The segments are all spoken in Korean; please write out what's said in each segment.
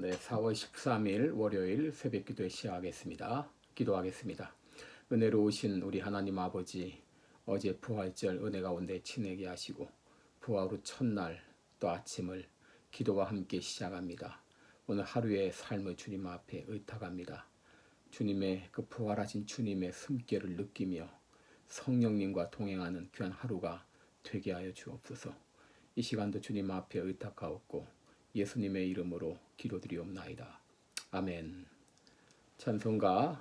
네, 4월 13일 월요일 새벽 기도에 시작하겠습니다. 기도하겠습니다. 은혜로우신 우리 하나님 아버지 어제 부활절 은혜 가운데 지내게 하시고 부활 후 첫날 또 아침을 기도와 함께 시작합니다. 오늘 하루의 삶을 주님 앞에 의탁합니다. 주님의 그 부활하신 주님의 숨결을 느끼며 성령님과 동행하는 귀한 하루가 되게 하여 주옵소서. 이 시간도 주님 앞에 의탁하옵고 예수님의 이름으로 기도드리옵나이다. 아멘. 찬송가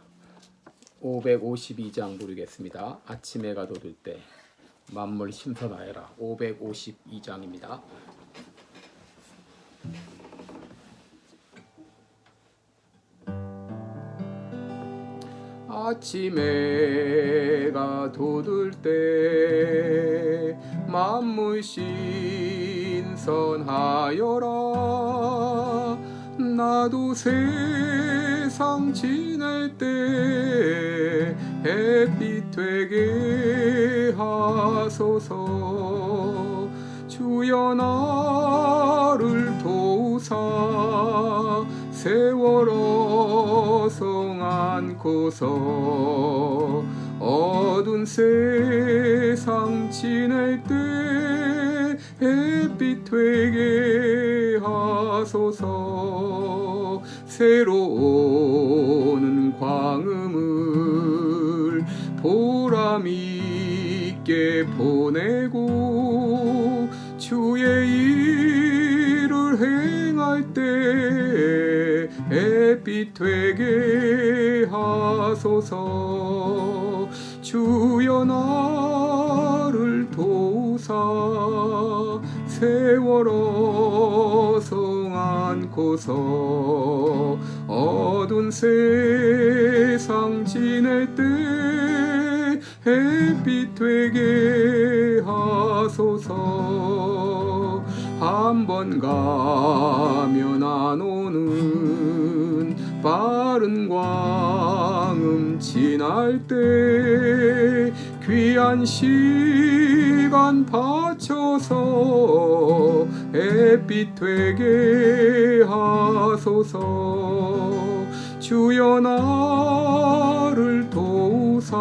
552장 부르겠습니다. 아침 해가 돋을 때 만물 심선하여라. 552장입니다. 아침해가 돋을 때 만물 신 선하여라. 나도 세상 지낼 때 햇빛 되게 하소서. 주여 나를 도우사. 세월어 성 안고서. 어두운 세상 지낼 때 되게 하소서. 새로운 광음을 보람 있게 보내고 주의 일을 행할 때 햇빛 되게 하소서. 주여 나 세월어 성 안고서 어두운 세상 지낼 때 햇빛 되게 하소서. 한 번 가면 안 오는 빠른 광음 지날 때 귀한 시간 바쳐서 햇빛 되게 하소서. 주여 나를 도우사.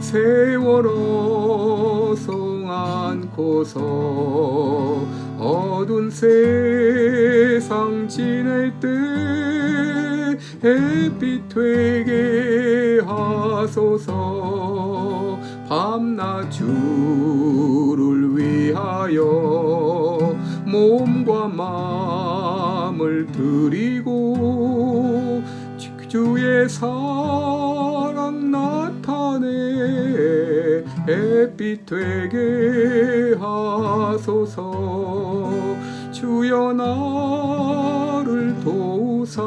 세월어 성 안고서. 어두운 세상 지낼 때 햇빛 되게 하소서. 밤낮 주를 위하여 몸과 마음을 드리고 주의 사랑 나타내 햇빛 되게 하소서. 주여 나를 도우사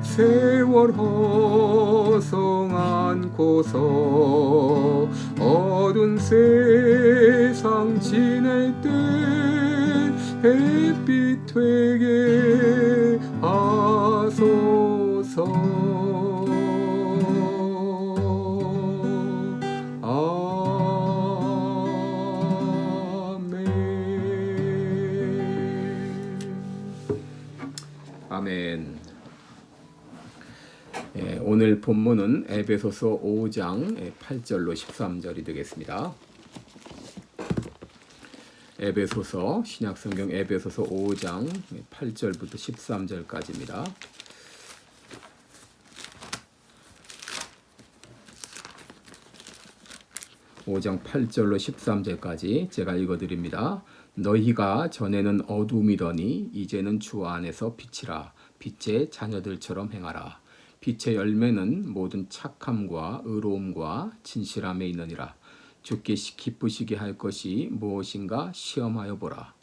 세월 허성 안고서. 어두운 세상 지낼 때 햇빛 되게 하소서. 아멘. 아멘. 예, 오늘 본문은 에베소서 5장 8절로 13절이 되겠습니다. 에베소서 신약성경 에베소서 5장 8절부터 13절까지입니다. 5장 8절로 13절까지 제가 읽어드립니다. 너희가 전에는 어둠이더니 이제는 주 안에서 빛이라 빛의 자녀들처럼 행하라. 빛의 열매는 모든 착함과 의로움과 진실함에 있느니라. 주께 기쁘시게 할 것이 무엇인가 시험하여 보라.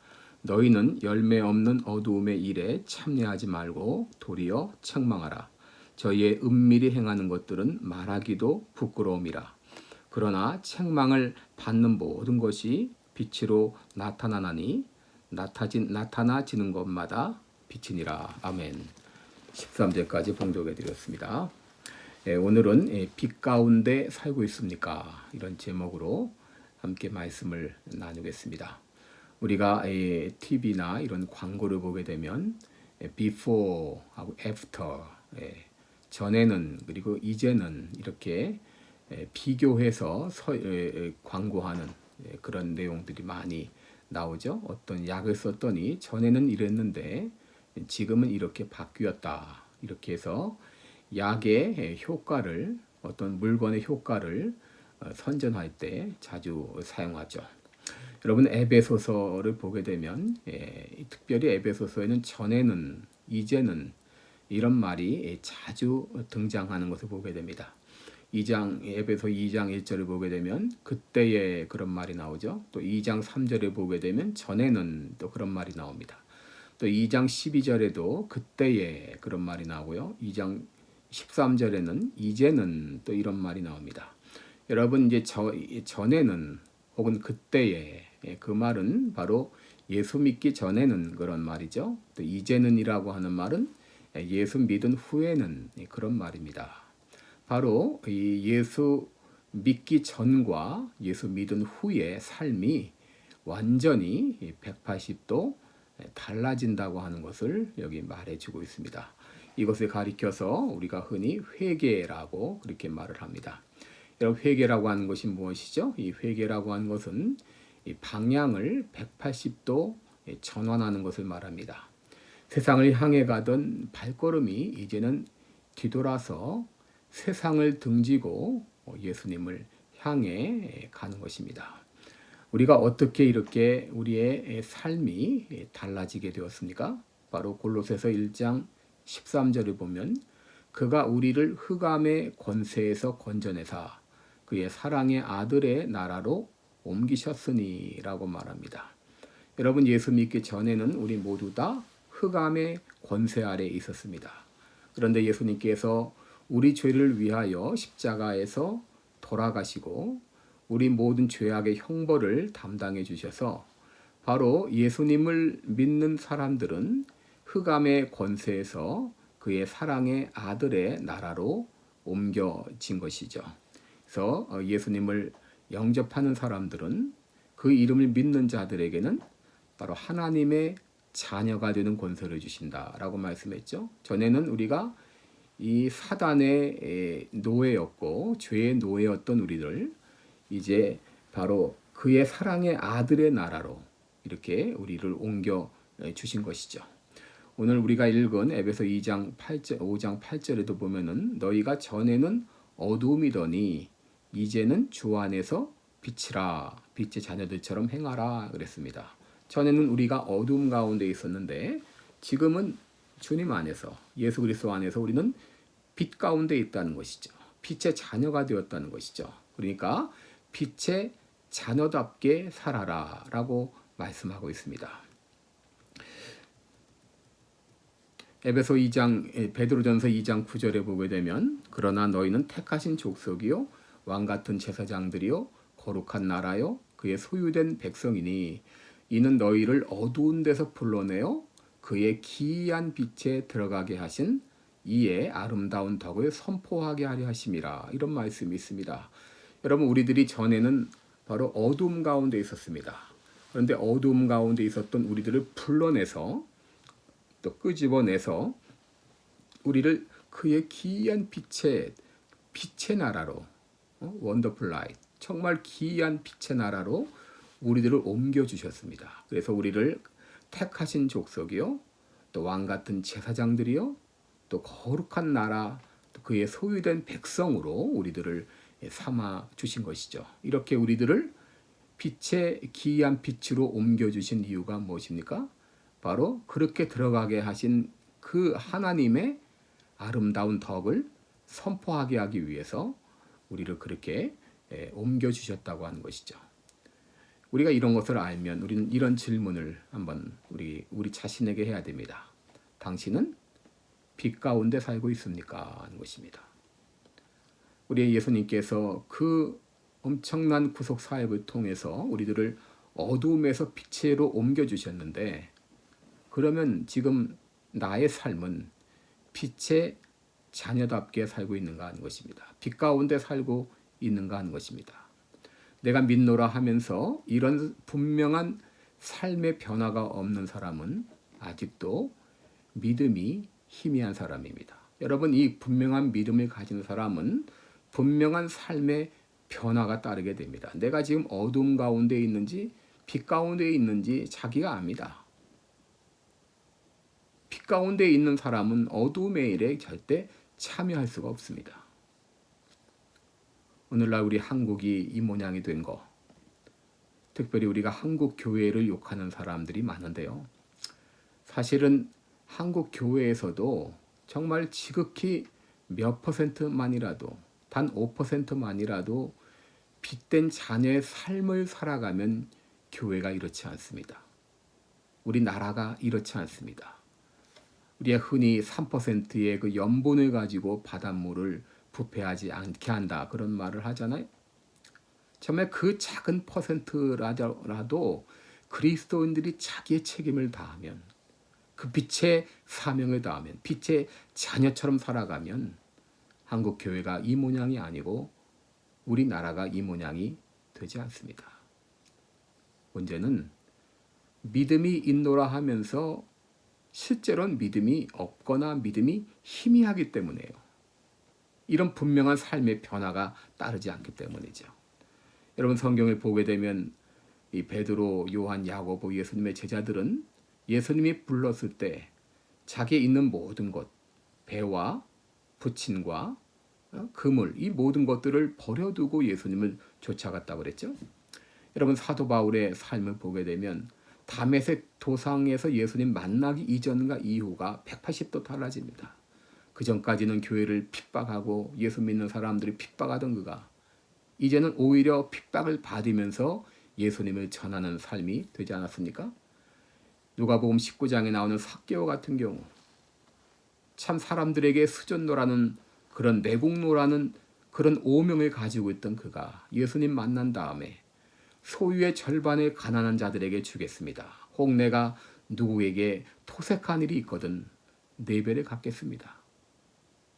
너희는 열매 없는 어두움의 일에 참여하지 말고 도리어 책망하라. 저희의 은밀히 행하는 것들은 말하기도 부끄러움이라. 그러나 책망을 받는 모든 것이 빛으로 나타나나니 나타진 나타나지는 것마다 빛이니라. 아멘. 13절까지 봉독해 드렸습니다. 예, 오늘은 예, 빛 가운데 살고 있습니까? 이런 제목으로 함께 말씀을 나누겠습니다. 우리가 예, TV나 이런 광고를 보게 되면 예, before하고 after 예, 전에는 그리고 이제는 이렇게 예, 비교해서 서, 예, 예, 광고하는 예, 그런 내용들이 많이 나오죠. 어떤 약을 썼더니 전에는 이랬는데 지금은 이렇게 바뀌었다. 이렇게 해서 약의 예, 효과를 어떤 물건의 효과를 어, 선전할 때 자주 사용하죠. 여러분 에베소서를 보게 되면 예, 특별히 에베소서에는 전에는 이제는 이런 말이 예, 자주 등장하는 것을 보게 됩니다. 2장 에베소 2장 1절을 보게 되면 그때에 그런 말이 나오죠. 또 2장 3절을 보게 되면 전에는 또 그런 말이 나옵니다. 또 2장 12절에도 그때에 그런 말이 나오고요. 2장 13절에는 이제는 또 이런 말이 나옵니다. 여러분 이제 저, 전에는 혹은 그때에 예, 그 말은 바로 예수 믿기 전에는 그런 말이죠. 또 이제는이라고 하는 말은 예수 믿은 후에는 그런 말입니다. 바로 이 예수 믿기 전과 예수 믿은 후의 삶이 완전히 180도 달라진다고 하는 것을 여기 말해주고 있습니다. 이것을 가리켜서 우리가 흔히 회개라고 그렇게 말을 합니다. 여러분 회개라고 하는 것이 무엇이죠? 이 회개라고 하는 것은 이 방향을 180도 전환하는 것을 말합니다. 세상을 향해 가던 발걸음이 이제는 뒤돌아서 세상을 등지고 예수님을 향해 가는 것입니다. 우리가 어떻게 이렇게 우리의 삶이 달라지게 되었습니까? 바로 골로새서 1장 13절을 보면 그가 우리를 흑암의 권세에서 건져내사 그의 사랑의 아들의 나라로 옮기셨으니라고 말합니다. 여러분 예수 믿기 전에는 우리 모두 다 흑암의 권세 아래 있었습니다. 그런데 예수님께서 우리 죄를 위하여 십자가에서 돌아가시고 우리 모든 죄악의 형벌을 담당해 주셔서 바로 예수님을 믿는 사람들은 흑암의 권세에서 그의 사랑의 아들의 나라로 옮겨진 것이죠. 그래서 어, 예수님을 영접하는 사람들은 그 이름을 믿는 자들에게는 바로 하나님의 자녀가 되는 권세를 주신다라고 말씀했죠. 전에는 우리가 이 사단의 노예였고 죄의 노예였던 우리를 이제 바로 그의 사랑의 아들의 나라로 이렇게 우리를 옮겨 주신 것이죠. 오늘 우리가 읽은 에베소 2장 8절 5장 8절에도 보면은 너희가 전에는 어둠이더니 이제는 주 안에서 빛이라 빛의 자녀들처럼 행하라 그랬습니다. 전에는 우리가 어둠 가운데 있었는데 지금은 주님 안에서 예수 그리스도 안에서 우리는 빛 가운데 있다는 것이죠. 빛의 자녀가 되었다는 것이죠. 그러니까 빛의 자녀답게 살아라라고 말씀하고 있습니다. 에베소 2장 베드로전서 2장 9절에 보게 되면 그러나 너희는 택하신 족속이요 왕 같은 제사장들이요 거룩한 나라요 그의 소유된 백성이니 이는 너희를 어두운 데서 불러내어 그의 기이한 빛에 들어가게 하신 이에 아름다운 덕을 선포하게 하려 하심이라 이런 말씀이 있습니다. 여러분 우리들이 전에는 바로 어둠 가운데 있었습니다. 그런데 어둠 가운데 있었던 우리들을 불러내서 또 끄집어내서 우리를 그의 기이한 빛의 빛의 나라로 원더풀 라이트 정말 기이한 빛의 나라로 우리들을 옮겨 주셨습니다. 그래서 우리를 택하신 족속이요 또 왕 같은 제사장들이요 또 거룩한 나라 또 그의 소유된 백성으로 우리들을 삼아 주신 것이죠. 이렇게 우리들을 빛의 기이한 빛으로 옮겨 주신 이유가 무엇입니까? 바로 그렇게 들어가게 하신 그 하나님의 아름다운 덕을 선포하게 하기 위해서 우리를 그렇게 옮겨 주셨다고 하는 것이죠. 우리가 이런 것을 알면 우리는 이런 질문을 한번 우리 우리 자신에게 해야 됩니다. 당신은 빛 가운데 살고 있습니까? 하는 것입니다. 우리 예수님께서 그 엄청난 구속 사역을 통해서 우리들을 어둠에서 빛으로 옮겨 주셨는데 그러면 지금 나의 삶은 빛의 자녀답게 살고 있는가 하는 것입니다. 빛 가운데 살고 있는가 하는 것입니다. 내가 믿노라 하면서 이런 분명한 삶의 변화가 없는 사람은 아직도 믿음이 희미한 사람입니다. 여러분 이 분명한 믿음을 가진 사람은 분명한 삶의 변화가 따르게 됩니다. 내가 지금 어둠 가운데 있는지 빛 가운데 있는지 자기가 압니다. 빛 가운데 있는 사람은 어둠의 일에 절대 참여할 수가 없습니다. 오늘날 우리 한국이 이 모양이 된 거, 특별히 우리가 한국 교회를 욕하는 사람들이 많은데요. 사실은 한국 교회에서도 정말 지극히 몇 퍼센트만이라도 단 5%만이라도 빛된 자녀의 삶을 살아가면 교회가 이렇지 않습니다. 우리 나라가 이렇지 않습니다. 우리가 흔히 3%의 그 연분을 가지고 바닷물을 부패하지 않게 한다 그런 말을 하잖아요. 정말 그 작은 퍼센트라도 그리스도인들이 자기의 책임을 다하면 그 빛의 사명을 다하면 빛의 자녀처럼 살아가면 한국 교회가 이 모양이 아니고 우리나라가 이 모양이 되지 않습니다. 문제는 믿음이 있노라 하면서 실제로는 믿음이 없거나 믿음이 희미하기 때문에요. 이런 분명한 삶의 변화가 따르지 않기 때문이죠. 여러분 성경을 보게 되면 이 베드로, 요한, 야고보 예수님의 제자들은 예수님이 불렀을 때 자기의 있는 모든 것, 배와 부친과 어, 그물 이 모든 것들을 버려두고 예수님을 쫓아갔다고 그랬죠. 여러분 사도 바울의 삶을 보게 되면 담에색 도상에서 예수님 만나기 이전과 이후가 180도 달라집니다. 그 전까지는 교회를 핍박하고 예수 믿는 사람들이 핍박하던 그가 이제는 오히려 핍박을 받으면서 예수님을 전하는 삶이 되지 않았습니까? 누가복음 19장에 나오는 삭개오 같은 경우 참 사람들에게 수전노라는 그런 내공노라는 그런 오명을 가지고 있던 그가 예수님 만난 다음에 소유의 절반을 가난한 자들에게 주겠습니다. 혹 내가 누구에게 토색한 일이 있거든 네 배를 갚겠습니다.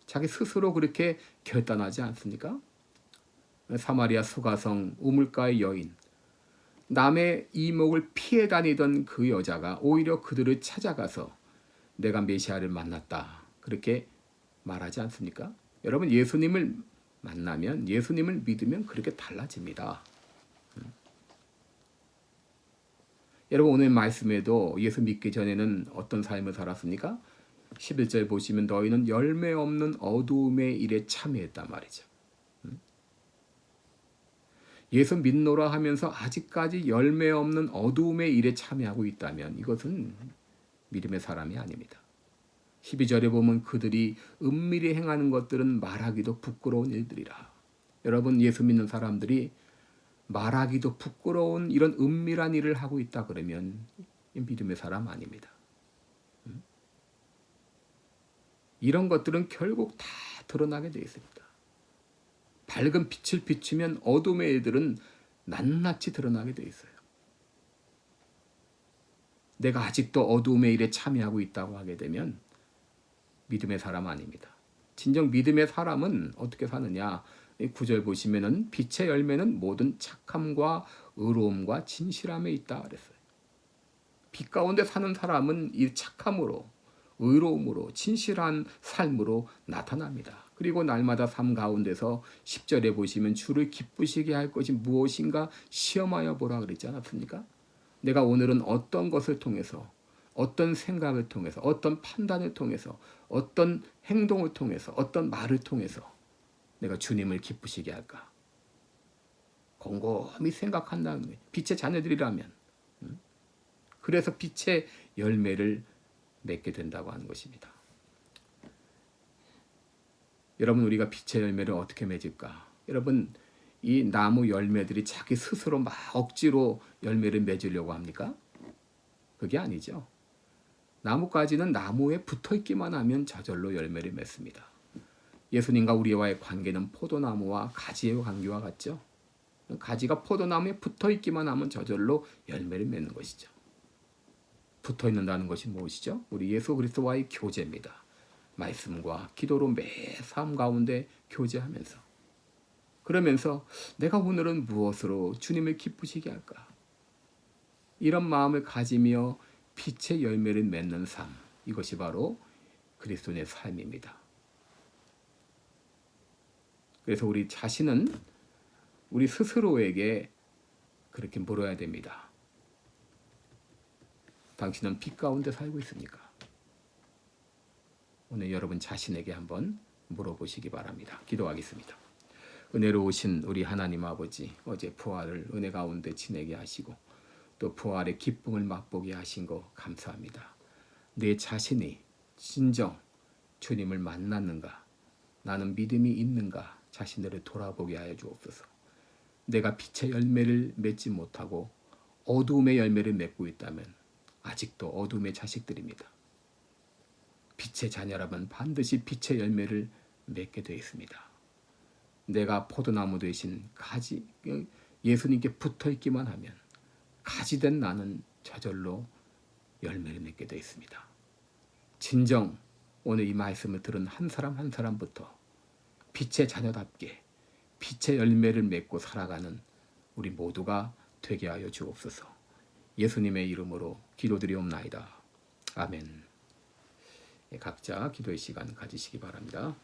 자기 스스로 그렇게 결단하지 않습니까? 사마리아 수가성 우물가의 여인 남의 이목을 피해 다니던 그 여자가 오히려 그들을 찾아가서 내가 메시아를 만났다. 그렇게 말하지 않습니까? 여러분 예수님을 만나면 예수님을 믿으면 그렇게 달라집니다. 음. 여러분 오늘 말씀에도 예수 믿기 전에는 어떤 삶을 살았습니까? 11절 보시면 너희는 열매 없는 어두움의 일에 참여했단 말이죠. 음. 예수 믿노라 하면서 아직까지 열매 없는 어두움의 일에 참여하고 있다면 이것은 믿음의 사람이 아닙니다. 12절에 보면 그들이 은밀히 행하는 것들은 말하기도 부끄러운 일들이라. 여러분 예수 믿는 사람들이 말하기도 부끄러운 이런 은밀한 일을 하고 있다 그러면 믿음의 사람 아닙니다. 음? 이런 것들은 결국 다 드러나게 되어 있습니다. 밝은 빛을 비추면 어둠의 일들은 낱낱이 드러나게 되어 있어요. 내가 아직도 어두움의 일에 참여하고 있다고 하게 되면 믿음의 사람 아닙니다. 진정 믿음의 사람은 어떻게 사느냐? 구절 보시면은 빛의 열매는 모든 착함과 의로움과 진실함에 있다 그랬어요. 빛 가운데 사는 사람은 이 착함으로 의로움으로 진실한 삶으로 나타납니다. 그리고 날마다 삶 가운데서 10절에 보시면 주를 기쁘시게 할 것이 무엇인가 시험하여 보라 그랬지 않았습니까? 내가 오늘은 어떤 것을 통해서 어떤 생각을 통해서 어떤 판단을 통해서 어떤 행동을 통해서 어떤 말을 통해서 내가 주님을 기쁘시게 할까? 곰곰이 생각한다는 거예요. 빛의 자녀들이라면. 그래서 빛의 열매를 맺게 된다고 하는 것입니다. 여러분 우리가 빛의 열매를 어떻게 맺을까? 여러분 이 나무 열매들이 자기 스스로 막 억지로 열매를 맺으려고 합니까? 그게 아니죠. 나무까지는 나무에 붙어 있기만 하면 저절로 열매를 맺습니다. 예수님과 우리와의 관계는 포도나무와 가지의 관계와 같죠. 가지가 포도나무에 붙어 있기만 하면 저절로 열매를 맺는 것이죠. 붙어 있는다는 것이 무엇이죠? 우리 예수 그리스도와의 교제입니다. 말씀과 기도로 매 삶 가운데 교제하면서 그러면서 내가 오늘은 무엇으로 주님을 기쁘시게 할까? 이런 마음을 가지며 빛의 열매를 맺는 삶. 이것이 바로 그리스도인의 삶입니다. 그래서 우리 자신은 우리 스스로에게 그렇게 물어야 됩니다. 당신은 빛 가운데 살고 있습니까? 오늘 여러분 자신에게 한번 물어보시기 바랍니다. 기도하겠습니다. 은혜로우신 우리 하나님 아버지 어제 부활을 은혜 가운데 지내게 하시고 또 부활의 기쁨을 맛보게 하신 거 감사합니다. 내 자신이 진정 주님을 만났는가 나는 믿음이 있는가 자신들을 돌아보게 하여 주옵소서. 내가 빛의 열매를 맺지 못하고 어둠의 열매를 맺고 있다면 아직도 어둠의 자식들입니다. 빛의 자녀라면 반드시 빛의 열매를 맺게 되어 있습니다. 내가 포도나무 대신 가지 예수님께 붙어 있기만 하면 가지된 나는 저절로 열매를 맺게 되어 있습니다. 진정 오늘 이 말씀을 들은 한 사람 한 사람부터 빛의 자녀답게 빛의 열매를 맺고 살아가는 우리 모두가 되게 하여 주옵소서. 예수님의 이름으로 기도드리옵나이다. 아멘. 예, 각자 기도의 시간 가지시기 바랍니다.